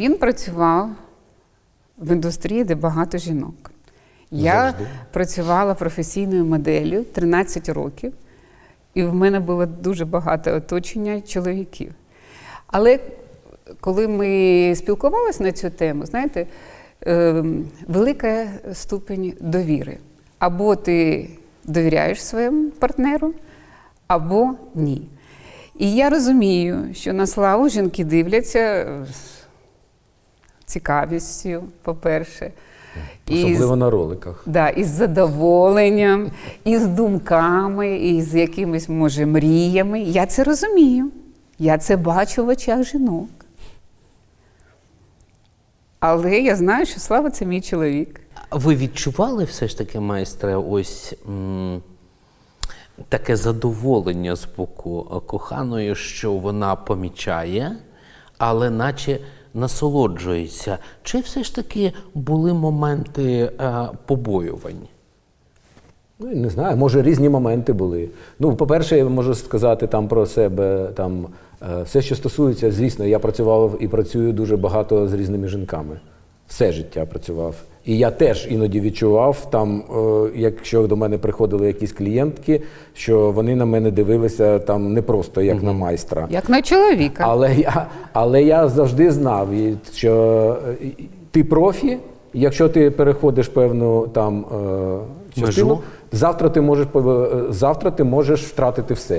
Він працював в індустрії, де багато жінок. Я Завжди. працювала професійною моделлю 13 років, і в мене було дуже багато оточення чоловіків. Але коли ми спілкувалися на цю тему, знаєте, е, велика ступень довіри. Або ти довіряєш своєму партнеру, або ні. І я розумію, що на славу жінки дивляться з цікавістю, по-перше. і з- Особливо на роликах. Да, із задоволенням, із думками, і з якимись, може, мріями. Я це розумію. Я це бачу в очах жінок. Але я знаю, що Слава це мій чоловік. А Ви відчували все ж таки, майстре, ось м, таке задоволення з боку е, коханої, що вона помічає, але наче насолоджується. Чи все ж таки були моменти е, побоювань? Ну, не знаю, може різні моменти були. Ну, по-перше, я можу сказати там про себе. Там, е, все, що стосується, звісно, я працював і працюю дуже багато з різними жінками. Все життя працював. І я теж іноді відчував, там, е, якщо до мене приходили якісь клієнтки, що вони на мене дивилися там не просто як на майстра. Як на чоловіка. Але я, але я завжди знав, що е, ти профі, якщо ти переходиш певну там е, частину, завтра ти можеш завтра ти можеш втратити все.